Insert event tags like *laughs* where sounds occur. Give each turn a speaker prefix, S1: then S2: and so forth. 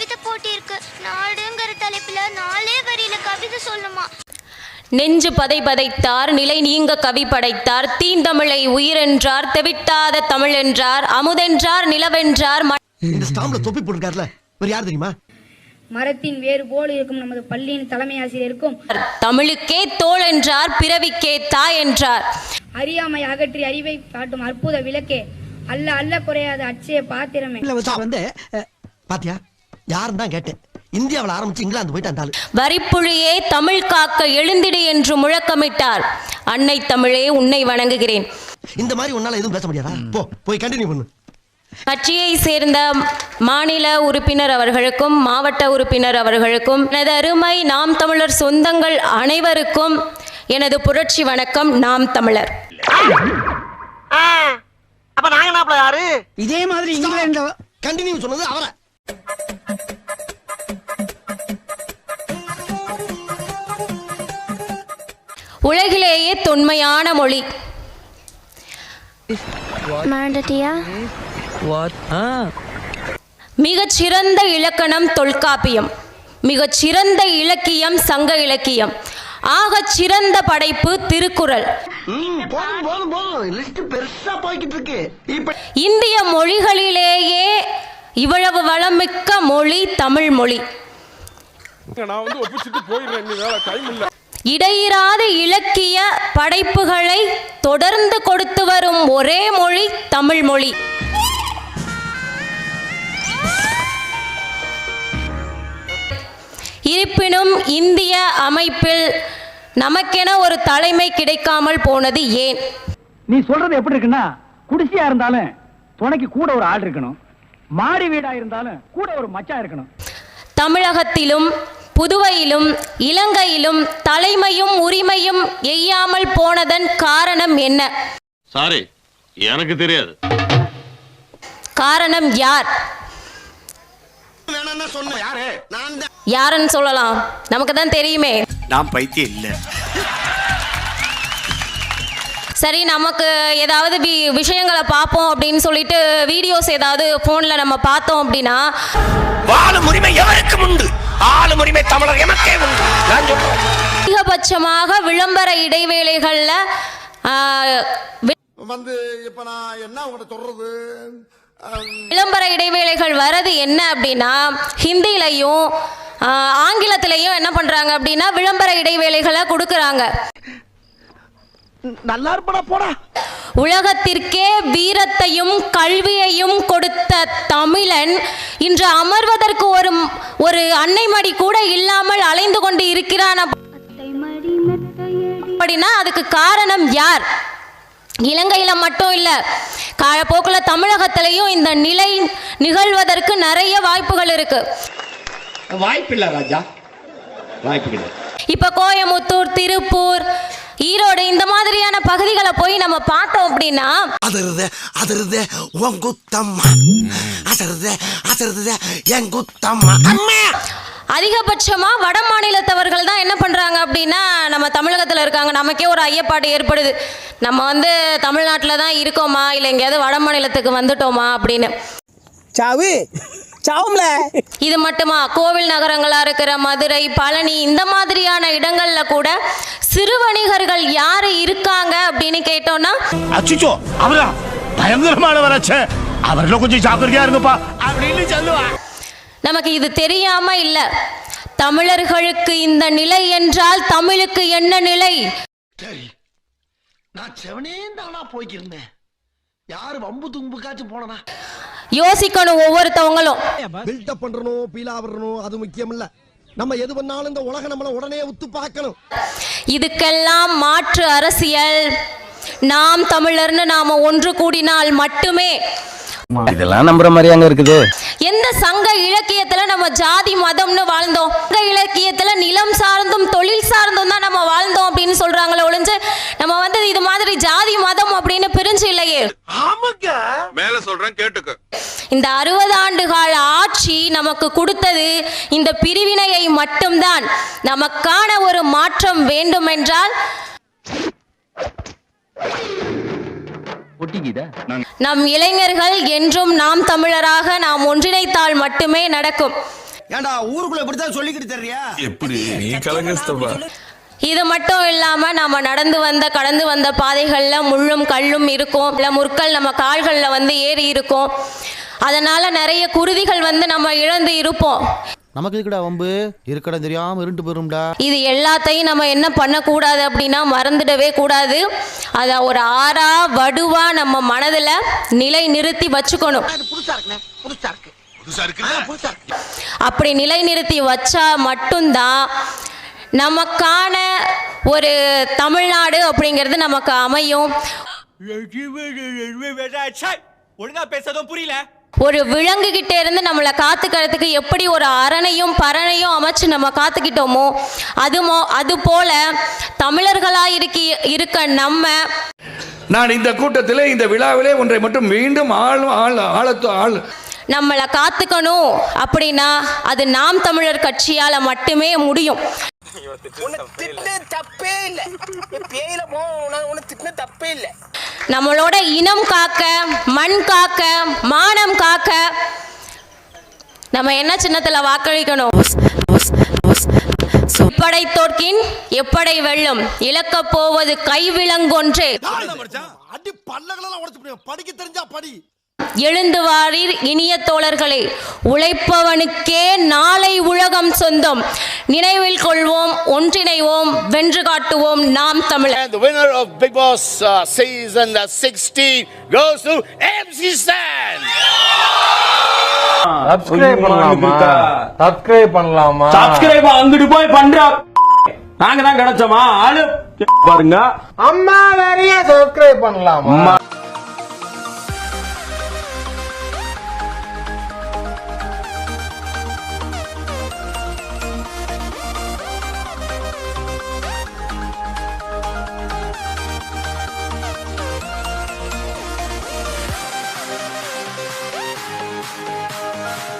S1: கவிதை போட்டி இருக்கு. நாடுங்கிற தலைப்புல நாலே வரியில கவிதை சொல்லுமா?
S2: நெஞ்சு பதை பதைத்தார் நிலை நீங்க கவி படைத்தார் தீந்தமிழை உயிரென்றார் தெவிட்டாத தமிழ் என்றார் அமுதென்றார் நிலவென்றார்
S3: இந்த ஸ்டாம்ப்ல தொப்பி போட்டுருக்காருல. வேற யார் தெரியுமா?
S4: மரத்தின் வேறு போல் இருக்கும் நமது பள்ளியின் தலைமை ஆசிரியருக்கும்
S2: தமிழுக்கே தோள் என்றார் பிறவிக்கே தாய் என்றார்.
S4: அறியாமை அகற்றி அறிவை காட்டும் அற்புத விளக்கே. அல்ல அல்ல குறையாத அச்சய பாத்திரமே.
S3: வந்து பாத்தியா? தான் கேட்டேன். இந்தியாவுல ஆரம்பிச்சு இங்கிலாந்து போயிட்டு அந்த
S2: வரிப்புழியே தமிழ் காக்க எழுந்திடு என்று முழக்கமிட்டார். அன்னை தமிழே உன்னை வணங்குகிறேன்.
S3: இந்த மாதிரி உன்னால எதுவும் பேச முடியாதா? போ போய் கண்டினியூ பண்ணு.
S2: கட்சியை சேர்ந்த மாநில உறுப்பினர் அவர்களுக்கும் மாவட்ட உறுப்பினர் அவர்களுக்கும் எனது அருமை நாம் தமிழர் சொந்தங்கள் அனைவருக்கும் எனது புரட்சி வணக்கம் நாம் தமிழர்.
S5: அப்ப நாங்க நாப்பல யாரு?
S6: இதே மாதிரி இங்கிலாந்து
S3: கண்டினியூ சொன்னது அவரை.
S2: உலகிலேயே தொன்மையான மொழி.
S1: மறந்துட்டியா?
S2: மிகச் சிறந்த இலக்கணம் தொல்காப்பியம். மிகச் சிறந்த இலக்கியம் சங்க இலக்கியம். ஆகச் சிறந்த படைப்பு திருக்குறள். இந்திய மொழிகளிலேயே இவ்வளவு வளமிக்க மொழி தமிழ் மொழி
S7: நான் வந்து ஒப்பிச்சுட்டு போயிடுறேன். டைம் இல்ல.
S2: இடையிறாத இலக்கிய படைப்புகளை தொடர்ந்து கொடுத்து வரும் ஒரே மொழி தமிழ் மொழி. இருப்பினும் இந்திய அமைப்பில் நமக்கென ஒரு தலைமை கிடைக்காமல் போனது ஏன்?
S6: நீ சொல்றது எப்படி இருக்குன்னா குடிசையா இருந்தாலும் துணைக்கு கூட ஒரு ஆள் இருக்கணும். மாடி வீடா இருந்தாலும் கூட ஒரு மச்சான் இருக்கணும்.
S2: தமிழகத்திலும் புதுவையிலும் இலங்கையிலும் தலைமையும் உரிமையும் எய்யாமல் போனதன் காரணம் என்ன?
S8: சாரி எனக்கு தெரியாது.
S2: காரணம் யார்? யாருன்னு சொல்லலாம். நமக்கு தான் தெரியுமே.
S9: நான் பைத்தியம் இல்ல.
S2: சரி நமக்கு ஏதாவது வி- விஷயங்களை பார்ப்போம் அப்படின்னு சொல்லிட்டு வீடியோஸ் ஏதாவது ஃபோனில் நம்ம பார்த்தோம் அப்படின்னா
S9: வாழும் உரிமை எவருக்கும் உண்டு? ஆளும் உரிமை தமிழர் எமக்கே உண்டு. நான் சொல்றேன்.
S2: அதிகபட்சமாக விளம்பர இடைவேளைகளில்
S7: வந்து இப்ப நான் என்ன உங்கள்கிட்ட சொல்றது?
S2: விளம்பர இடைவேளைகள் வரது என்ன அப்படின்னா ஹிந்திலையும் ஆங்கிலத்திலையும் என்ன பண்ணுறாங்க அப்படின்னா விளம்பர இடைவேளைகளை கொடுக்குறாங்க.
S3: நல்லா இருப்படா போடா.
S2: உலகத்திற்கே வீரத்தையும் கல்வியையும் கொடுத்த தமிழன் இன்று அமர்வதற்கு ஒரு ஒரு அன்னைமடி கூட இல்லாமல் அலைந்து கொண்டு இருக்கிறான். அப்~ அப்படின்னா அதுக்கு காரணம் யார்? இலங்கையில மட்டும் இல்ல காலப்போக்கில் தமிழகத்திலையும் இந்த நிலை நிகழ்வதற்கு நிறைய வாய்ப்புகள் இருக்கு.
S9: வாய்ப்பில்லை ராஜா. வாய்ப்பு
S2: இப்ப கோயமுத்தூர் திருப்பூர் ஈரோடு இந்த மாதிரியான பகுதிகளை போய் நம்ம பார்த்தோம் அப்படின்னா
S3: அதருத அதருத உன் குத்தம்மா. அதருத அதருத என் குத்தம்மா. அம்மா!
S2: அதிகபட்சமா வட மாநிலத்தவர்கள் தான் என்ன பண்றாங்க அப்படின்னா நம்ம தமிழகத்துல இருக்காங்க. நமக்கே ஒரு ஐயப்பாடு ஏற்படுது. நம்ம வந்து தமிழ்நாட்டில் தான் இருக்கோமா? இல்லை எங்கேயாவது வட மாநிலத்துக்கு வந்துட்டோமா அப்படின்னு.
S6: சாவு சாவும்ல.
S2: இது மட்டுமா? கோவில் நகரங்களா இருக்கிற மதுரை பழனி இந்த மாதிரியான இடங்கள்ல கூட சிறு வணிகர்கள் யாரு இருக்காங்க அப்படின்னு கேட்டோம்னா
S9: அச்சுச்சோ அவரா? பயங்கரமானவராச்சே அவர்ல கொஞ்சம் ஜாக்கிரதையா இருங்கப்பா அப்படின்னு சொல்லுவா.
S2: நமக்கு இது தெரியாம இல்ல. தமிழர்களுக்கு இந்த நிலை என்றால் தமிழுக்கு என்ன நிலை?
S3: சரி நான் செவனே தானா போய்க்கிருந்தேன். யாரு வம்பு தும்புக்காச்சும் போனனா?
S2: யோசிக்கணும் ஒவ்வொருத்தவங்களும்.
S3: பில்டப் பண்றணும் பீலா வரணும் அது முக்கியம் இல்ல நம்ம எது பண்ணாலும் இந்த உலகம் நம்மள உடனே உத்து பார்க்கணும்.
S2: இதுக்கெல்லாம் மாற்று அரசியல். நாம் தமிழர்னு நாம ஒன்று கூடினால் மட்டுமே.
S9: இதெல்லாம் நம்புற மாதிரி அங்க இருக்குது.
S2: எந்த சங்க இலக்கியத்துல நம்ம ஜாதி மதம்னு வாழ்ந்தோம்? சங்க இலக்கியத்துல நிலம் சார்ந்தும் தொழில் சார்ந்தும் தான் நம்ம வாழ்ந்தோம் அப்படின்னு சொல்றாங்களே ஒழிஞ்சு நம்ம வந்து இது மாதிரி ஜாதி மதம் அப்படின்னு பிரிஞ்சு இல்லையே.
S7: மேல சொல்றேன் கேட்டுக்க.
S2: இந்த அறுபது ஆண்டு கால நமக்கு கொடுத்தது இந்த பிரிவினையை மட்டும்தான். நமக்கான ஒரு மாற்றம் வேண்டுமென்றால் நம் இளைஞர்கள் என்றும் நாம் தமிழராக நாம் ஒன்றிணைத்தால் மட்டுமே நடக்கும். இது மட்டும் இல்லாமல் நம்ம நடந்து வந்த கடந்து வந்த பாதைகளில் முள்ளும் கல்லும் இருக்கும். இல்லை முற்கள் நம்ம கால்களில் வந்து ஏறி இருக்கும். அதனால் நிறைய குருதிகள் வந்து நம்ம இழந்து இருப்போம்
S10: நமக்கு இருக்குடா வம்பு இருக்கடா தெரியாம இருண்டு போயிரும்டா
S2: இது எல்லாத்தையும் நம்ம என்ன பண்ணக்கூடாது அப்படின்னா மறந்துடவே கூடாது அதை ஒரு ஆறா வடுவா நம்ம மனதில் நிலை நிறுத்தி வச்சுக்கணும் அப்படி நிலைநிறுத்தி வச்சா மட்டும்தான் நமக்கான ஒரு தமிழ்நாடு அப்படிங்கிறது நமக்கு அமையும்
S6: ஒழுங்கா பேசதும் புரியல
S2: ஒரு விலங்குகிட்ட இருந்து நம்மளை காத்துக்கிறதுக்கு எப்படி ஒரு அரணையும் பரணையும் அமைச்சு நம்ம காத்துக்கிட்டோமோ அது மோ அது போல தமிழர்களா இருக்கி இருக்க நம்ம
S7: நான் இந்த கூட்டத்திலே இந்த விழாவிலே ஒன்றை மட்டும் மீண்டும் ஆள் ஆள் ஆழத்து ஆள்.
S2: நம்மளை காத்துக்கணும் அப்படின்னா அது நாம் தமிழர் கட்சியால மட்டுமே முடியும். *laughs*
S5: தப்பே இல்ல. பேயில போ உன்னை திட்டின தப்பே இல்ல.
S2: நம்மளோட இனம் காக்க மண் காக்க மானம் காக்க நம்ம என்ன சின்னத்துல வாக்களிக்கணும்? எப்படை தோற்கின் எப்படை வெல்லும்? இழக்கப் போவது கைவிலங்கொன்றே.
S3: அடி பல்லகளெல்லாம் உடச்சு படிக்க தெரிஞ்சா படி.
S2: எழுந்து வாரீர் இனிய தோழர்களே. உழைப்பவனுக்கே நாளை உலகம் சொந்தம். நினைவில் கொள்வோம் ஒன்றிணைவோம் வென்று காட்டுவோம் நாம் தமிழர்.
S9: And the winner of Big Boss uh, season 16 goes to MC Stan.
S6: Subscribe பண்ணலாமா? சப்ஸ்கிரைப் பண்ணலாமா?
S7: சப்ஸ்கிரைப் அங்கிட்டு போய் பண்ற. நாங்க தான் கிடைச்சோமா? ஆளு. பாருங்க.
S6: அம்மா வேறைய சப்ஸ்கிரைப் பண்ணலாமா?